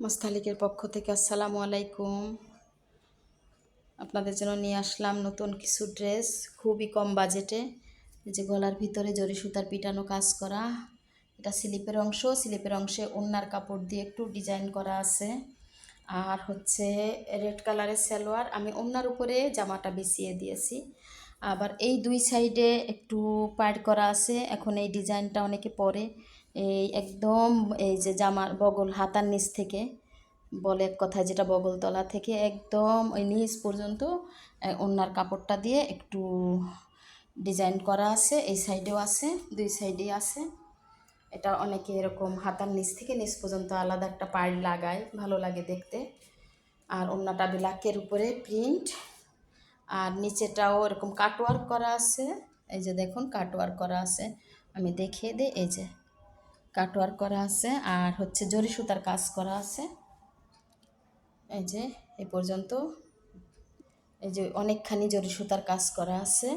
মোস্তালিকের পক্ষ থেকে আসসালামু আলাইকুম। আপনাদের জন্য নিয়ে আসলাম নতুন কিছু ড্রেস, খুবই কম বাজেটে। যে গলার ভিতরে জরি সুতার পিটানো কাজ করা। এটা স্লিপের অংশ, স্লিপের অংশে ওন্নার কাপড় দিয়ে একটু ডিজাইন করা আছে। আর হচ্ছে রেড কালারের সালোয়ার, আমি ওন্নার উপরে জামাটা বিছিয়ে দিয়েছি। আবার এই দুই সাইডে একটু পাড় করা আছে। এখন এই ডিজাইনটা অনেকে পরে এই একদম এই যে জামার বগল হাতার নিচ থেকে বলে এক কথায় যেটা বগলতলা থেকে একদম ওই নিচ পর্যন্ত আহ, ওড়নার কাপড়টা দিয়ে একটু ডিজাইন করা আছে এই সাইডেও আছে দুই সাইডেই আছে। এটা অনেকে এরকম হাতার নিচ থেকে নিচ পর্যন্ত আলাদা একটা পাড় লাগায় ভালো লাগে দেখতে। আর ওড়নাটা ব্ল্যাকের উপরে প্রিন্ট। আর নিচেটাও এরকম কাটওয়ার্ক করা আছে এই যে দেখুন কাটওয়ার্ক করা আছে। আমি দেখিয়ে দিই এই যে কাটওয়ার্ক করা আছে আর হচ্ছে জরি সুতার কাজ করা আছে। এই যে, এ পর্যন্ত। এই যে অনেকখানি জরি সুতার কাজ করা আছে।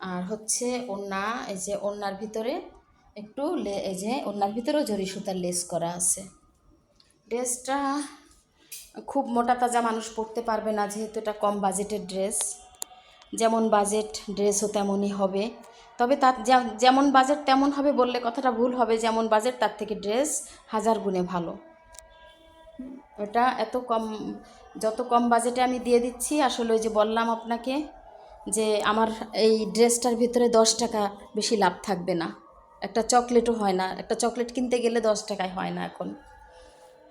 আর হচ্ছে ওড়না, এই যে ওড়নার ভিতরে একটু এই যে ওড়নার ভিতরেও জরি সুতার লেস করা আছে। ড্রেসটা খুব মোটা তাজা মানুষ পরতে পারবে না, যেহেতু এটা কম বাজেটের ড্রেস। যেমন বাজেট ড্রেসও তেমনই হবে। তবে তার যেমন বাজেট তেমন হবে বললে কথাটা ভুল হবে, যেমন বাজেট তার থেকে ড্রেস হাজার গুণে ভালো। ওটা এত কম, যত কম বাজেটে আমি দিয়ে দিচ্ছি, আসলে ওই যে বললাম আপনাকে যে আমার এই ড্রেসটার ভিতরে দশ টাকা বেশি লাভ থাকবে না। একটা চকলেটও হয় না, একটা চকলেট কিনতে গেলে দশ টাকায় হয় না এখন।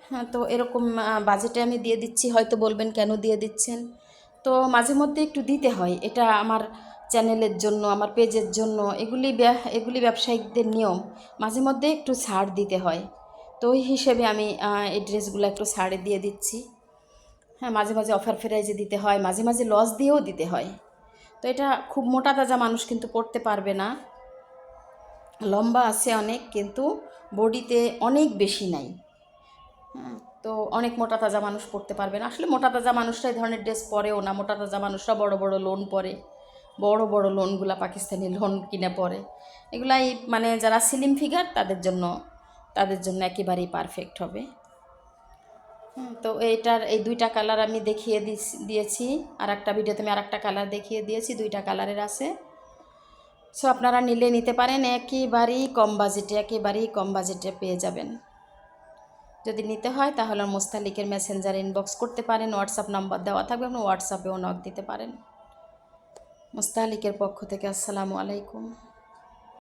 হ্যাঁ তো এরকম বাজেটে আমি দিয়ে দিচ্ছি, হয়তো বলবেন কেন দিয়ে দিচ্ছেন। তো মাঝে মধ্যে একটু দিতে হয়, এটা আমার চ্যানেলের জন্য, আমার পেজের জন্য, এগুলি এগুলি ব্যবসায়িকদের নিয়ম। মাঝে মধ্যে একটু ছাড় দিতে হয়। তো ওই হিসেবে আমি এই ড্রেসগুলো একটু ছাড়ে দিয়ে দিচ্ছি। হ্যাঁ মাঝে মাঝে অফার ফেরাইজে দিতে হয়, মাঝে মাঝে লস দিয়েও দিতে হয়। তো এটা খুব মোটা তাজা মানুষ কিন্তু পড়তে পারবে না। লম্বা আছে অনেক, কিন্তু বডিতে অনেক বেশি নাই। হ্যাঁ তো অনেক মোটা তাজা মানুষ পড়তে পারবে না। আসলে মোটা তাজা মানুষরা এই ধরনের ড্রেস পরেও না, মোটা তাজা মানুষরা বড় বড় লোন পরে। বড় বড় লোনগুলা পাকিস্তানি লোন কিনে পরে এগুলাই মানে যারা সিলিম ফিগার তাদের জন্য তাদের জন্য একেবারেই পারফেক্ট হবে। তো এইটার, এই দুইটা কালার আমি দেখিয়ে দিয়েছি। আর একটা ভিডিওতে আমি আর একটা কালার দেখিয়ে দিয়েছি, দুইটা কালারের আছে। সো আপনারা নিলে নিতে পারেন, একেবারেই কম বাজেটে একেবারেই কম বাজেটে পেয়ে যাবেন। যদি নিতে হয়, তাহলে মোস্তালিকের মেসেঞ্জার ইনবক্স করতে পারেন হোয়াটসঅ্যাপ নাম্বার দেওয়া থাকবে, আপনি হোয়াটসঅ্যাপেও নক দিতে পারেন। মোস্তালিকের পক্ষ থেকে আসসালামু আলাইকুম।